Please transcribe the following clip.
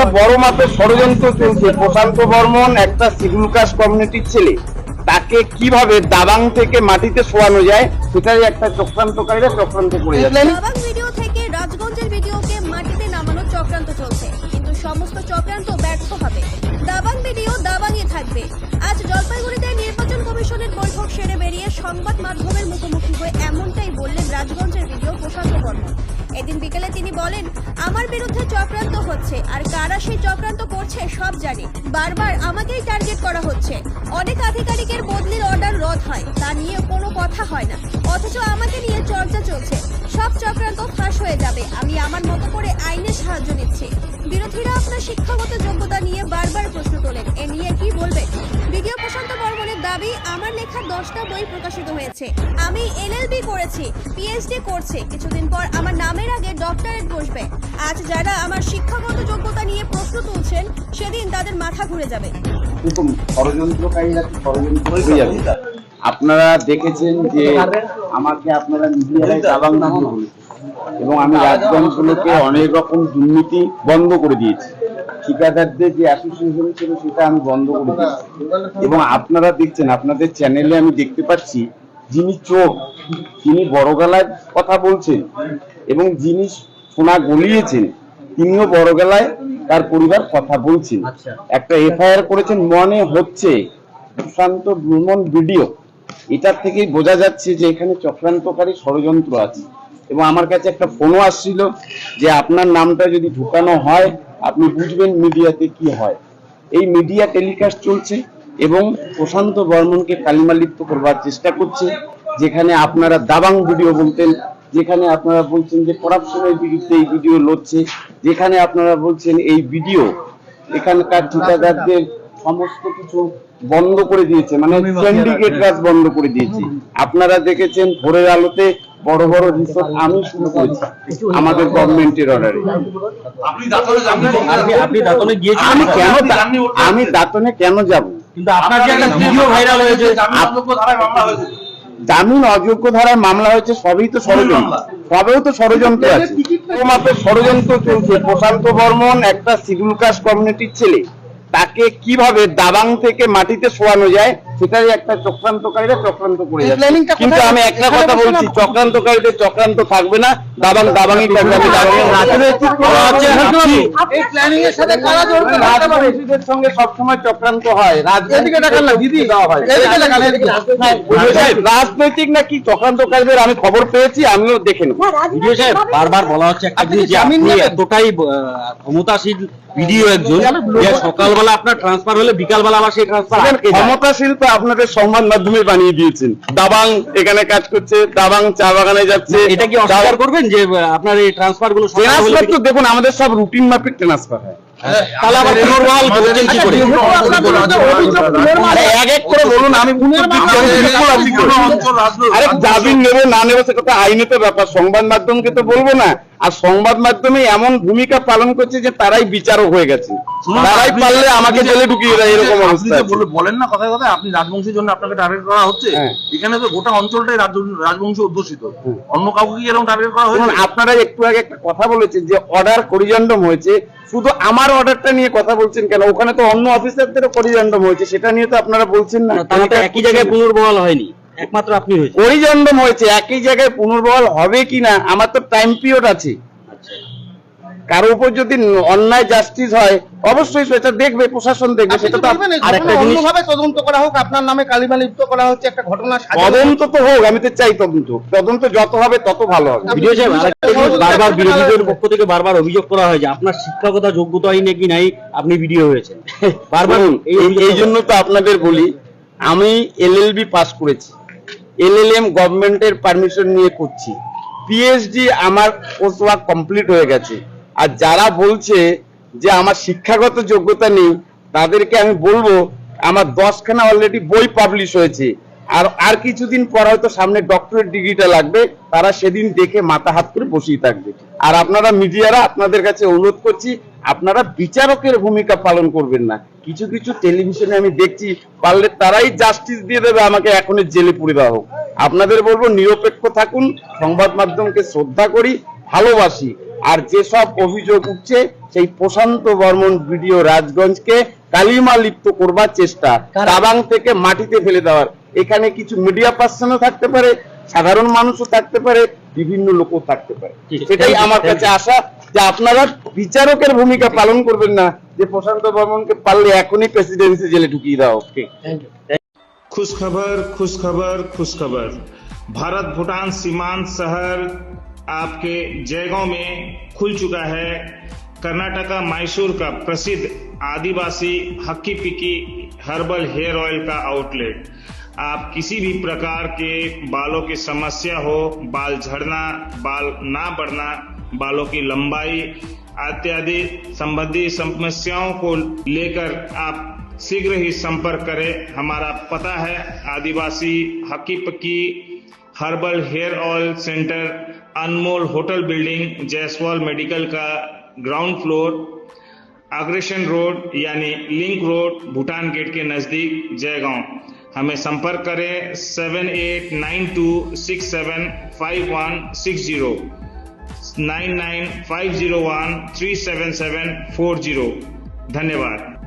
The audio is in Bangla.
একটা বড় মাপের ষড়যন্ত্র চলছে। প্রশান্ত বর্মন একটা শিডিউল কাস্ট কমিউনিটির ছেলে। তাকে কীভাবে দাবাং থেকে মাটিতে শোয়ানো যায় সেটাই একটা চক্রান্তকারীরা চক্রান্ত করে যাচ্ছে। দাবাং ভিডিও থেকে রাজগঞ্জের ভিডিওকে মাটিতে নামানোর চক্রান্ত চলছে। কিন্তু সমস্ত চক্রান্ত ব্যর্থ হবে। দাবাং ভিডিও দাবাংয়ে থাকবে। আজ জলপাইগুড়িতে নির্বাচন কমিশনের বৈঠক সেরে বেরিয়ে সংবাদ মাধ্যমের মুখোমুখি হয়ে এমনটাই বললেন রাজগঞ্জের ভিডিও প্রশান্ত বর্মন। এদিন বিকেলে তিনি বলেন, আমার বিরুদ্ধে চক্রান্ত হচ্ছে, আর কারা সেই চক্রান্ত করছে সব জানি। বারবার আমাকেই টার্গেট করা হচ্ছে। অনেক আধিকারিকের বদলির অর্ডার রদ হয়, তা নিয়ে কোনো কথা হয় না। অথচ আমাকে নিয়ে চর্চা চলছে। সব চক্রান্ত ফাঁস হয়ে যাবে। আমি আমার মতো করে আইনের সাহায্য নিচ্ছি। বিরোধীরা আপনার শিক্ষাগত যোগ্যতা নিয়ে বারবার প্রশ্ন লেখা দশটা বই প্রকাশিত হয়েছে। আমি এলএলবি করেছি পিএইচডি করছে। কিছুদিন পর আমার নামের আগে ডক্টরেট বসবে। আজ যারা আমার শিক্ষাগত যোগ্যতা নিয়ে প্রশ্ন তুলছেন সেদিন তাদের মাথা ঘুরে যাবে। আপনারা দেখেছেন যে আমাকে আপনারা মিডিয়ায় দাবাং নাম বলেছেন এবং আমি রাজগঞ্জগুলোকে অনেক রকম দুর্নীতি বন্ধ করে দিয়েছি। ঠিকাদারদের যে অ্যাসোসিয়েশন ছিল সেটা আমি বন্ধ করে দিয়েছি এবং আপনারা দেখছেন আপনাদের চ্যানেলে আমি দেখতে পাচ্ছি যিনি চোখ তিনি বড় গলায় কথা বলছেন এবং যিনি সোনা গলিয়েছেন তিনিও বড় গলায় তার পরিবার কথা বলছেন। একটা এফআইআর করেছেন মনে হচ্ছে সুশান্ত ভ্রমণ ভিডিও। এটার থেকেই বোঝা যাচ্ছে যে এখানে চক্রান্তকারী ষড়যন্ত্র আছে। এবং আমার কাছে একটা ফোনও আসছিল যে আপনার নামটা যদি ঢুকানো হয় আপনি বুঝবেন মিডিয়াতে কি হয়। এই মিডিয়া টেলিকাস্ট চলছে এবং প্রশান্ত বর্মনকে কালিমালিপ্ত করবার চেষ্টা করছে যেখানে আপনারা দাবাং ভিডিও বলতেন যেখানে আপনারা বলছেন যে করাপশনের বিরুদ্ধে এই ভিডিও লড়ছে যেখানে আপনারা বলছেন এই ভিডিও এখানকার ঠিকাদারদের সমস্ত কিছু বন্ধ করে দিয়েছে মানে সিন্ডিকেট কাজ বন্ধ করে দিয়েছে। আপনারা দেখেছেন ভোরের আলোতে বড় বড় রিসোর্ট আমি শুরু করেছি আমাদের গভর্নমেন্টের অর্ডারে আপনি দাঁতনে যাননি আপনি আপনি দাঁতনে গিয়েছেন আমি কেন আমি দাঁতনে কেন যাব? কিন্তু আপনার যে একটা ভিডিও ভাইরাল হয়েছে। জামিন মামলা হয়েছে। অযোগ্য ধারায় মামলা হয়েছে সবই তো ষড়যন্ত্র। সবেও তো ষড়যন্ত্র আছে। বড় ষড়যন্ত্র চলছে। প্রশান্ত বর্মন একটা শিডিউল কাস্ট কমিউনিটির ছেলে তাকে কীভাবে দাবাং থেকে মাটিতে শোয়ানো যায় সেটাই একটা চক্রান্তকারীরা চক্রান্ত করে যাচ্ছে। কিন্তু আমি একটা কথা বলছি চক্রান্তকারীদের চক্রান্ত থাকবে না দাবাং দাবাংই থাকবে আমি রাজনৈতিক এই প্ল্যানিং এর সাথে কারা জড়িত থাকতে পারে? রাজনীতিদের সঙ্গে সবসময় চক্রান্ত হয় হয়। রাজনৈতিক নাকি চক্রান্তকারীদের আমি খবর পেয়েছি আমিও দেখে নেব। বারবার বলা হচ্ছে নেবেন? এতটাই ক্ষমতাশীল ভিডিও একজন যে সকালবেলা আপনার ট্রান্সফার হলে বিকালবেলা আবার সেই ট্রান্সফার ক্ষমতাশীল তো আপনাদের সংবাদ মাধ্যমে বানিয়ে দিয়েছেন। দাবাং এখানে কাজ করছে দাবাং চা বাগানে যাচ্ছে। এটা কি অস্বীকার করবেন যে আপনার এই ট্রান্সফারগুলো ট্রান্সফার তো দেখুন আমাদের সব রুটিন মাফিক ট্রান্সফার হয়। তাহলে আবার পুনর্বহাল করছেন কি করে? এক এক করে বলুন আমি পুনর অঞ্চল রাজনৈতিক আরে জামিন নেবে না নেবে সে কথা আইনত ব্যাপার। সংবাদ মাধ্যমকে তো বলব না। আর সংবাদ মাধ্যমে এমন ভূমিকা পালন করছে যে তারাই বিচারক হয়ে গেছে। তারাই পারলে আমাকে জেলে ঢুকিয়ে দেয় এরকম অবস্থা বলেন না কথায় কথায় আপনি রাজবংশীর জন্য আপনাকে টার্গেট করা হচ্ছে। হ্যাঁ। এখানে তো গোটা অঞ্চলটাই রাজ- রাজবংশ অধ্যুষিত। অন্য কাউকে কি এরকম টার্গেট করা হয়েছে? আপনারা একটু আগে একটা কথা বলেছেন যে অর্ডার করিজন্ডম হয়েছে। শুধু আমার অর্ডারটা নিয়ে কথা বলছেন কেন? ওখানে তো অন্য অফিসারদেরও করিজন্ডম হয়েছে সেটা নিয়ে তো আপনারা বলছেন না। তাহলে তো একই জায়গায় পুনর্বহাল হয়নি। একমাত্র আপনি হয়েছে করিজন্ডম হয়েছে একই জায়গায় পুনর্বহাল হবে কিনা? আমার তো টাইম পিরিয়ড আছে। কারও উপর যদি অন্যায় জাস্টিস হয় অবশ্যই সেটা দেখবে প্রশাসন দেখবে সেটা তো আরেকটা জিনিস অন্যভাবে তদন্ত করা হোক আপনার নামে কালিমা লিপ্ত করা হচ্ছে একটা ঘটনা তদন্ত তো হোক আমি তো চাই তদন্ত। তদন্ত যত হবে তত ভালো হবে। ভিডিও সাহেব বারবার বিরোধীদের পক্ষ থেকে বারবার অভিযোগ করা হয় যে আপনার শিক্ষাগত যোগ্যতাই নাকি নাই আপনি ভিডিও হয়েছেন। বারবার এই জন্য তো আপনাদের বলি আমি এলএলবি পাস করেছি। এলএলএম গভর্নমেন্টের পারমিশন নিয়ে করছি। পিএইচডি আমার কোর্স ওয়ার্ক কমপ্লিট হয়ে গেছে। আর যারা বলছে যে আমার শিক্ষাগত যোগ্যতা নেই, তাদেরকে আমি বলব, আমার দশখানা অলরেডি বই পাবলিশ হয়েছে। আর আর কিছুদিন পর হয়তো সামনে ডক্টরেট ডিগ্রিটা লাগবে, তারা সেদিন দেখে মাথা হাত করে বসেই থাকবে। আর আপনারা মিডিয়ারা আপনাদের কাছে অনুরোধ করছি, আপনারা বিচারকের ভূমিকা পালন করবেন না। কিছু কিছু টেলিভিশনে আমি দেখছি, পারলে তারাই জাস্টিস দিয়ে দেবে, আমাকে এখনই জেলে পুরে দেওয়া হোক। আপনাদের বলব, নিরপেক্ষ থাকুন, সংবাদ মাধ্যমকে শ্রদ্ধা করি, ভালোবাসি। আর যেসব অভিযোগ উঠছে সেই প্রশান্ত বর্মন ভিডিও রাজগঞ্জকে কালিমা লিপ্ত করবার চেষ্টা তাবাং থেকে মাটিতে ফেলে দেওয়ার এখানে কিছু মিডিয়া পার্সনও থাকতে পারে সাধারণ মানুষও থাকতে পারে বিভিন্ন লোকও থাকতে পারে ঠিক। সেটাই Thank you, আমার thank কাছে you. আশা যে আপনারা বিচারকের ভূমিকা পালন করবেন না যে প্রশান্ত বর্মনকে পারলে এখনই প্রেসিডেন্সি জেলে ঢুকিয়ে দেওয়া হোক থ্যাংক ইউ खुश खबर खुश खबर खुश खबर भारत भूटान सीमांत शहर आपके जयगांव में खुल चुका है कर्नाटका मैसूर का प्रसिद्ध आदिवासी Hakki Pikki herbal hair oil का आउटलेट। आप किसी भी प्रकार के बालों की समस्या हो, बाल झड़ना, बाल ना बढ़ना, बालों की लंबाई इत्यादि संबंधी समस्याओं को लेकर आप शीघ्र ही संपर्क करें। हमारा पता है, आदिवासी Hakki Pakki herbal hair oil centre Anmol hotel building, Jaiswal medical का ग्राउंड फ्लोर अग्रेशन रोड, यानी लिंक रोड, भूटान गेट के नज़दीक, जयगांव। हमें संपर्क करें seven eight nine two six seven five one six zero nine nine five zero one three seven seven four zero धन्यवाद।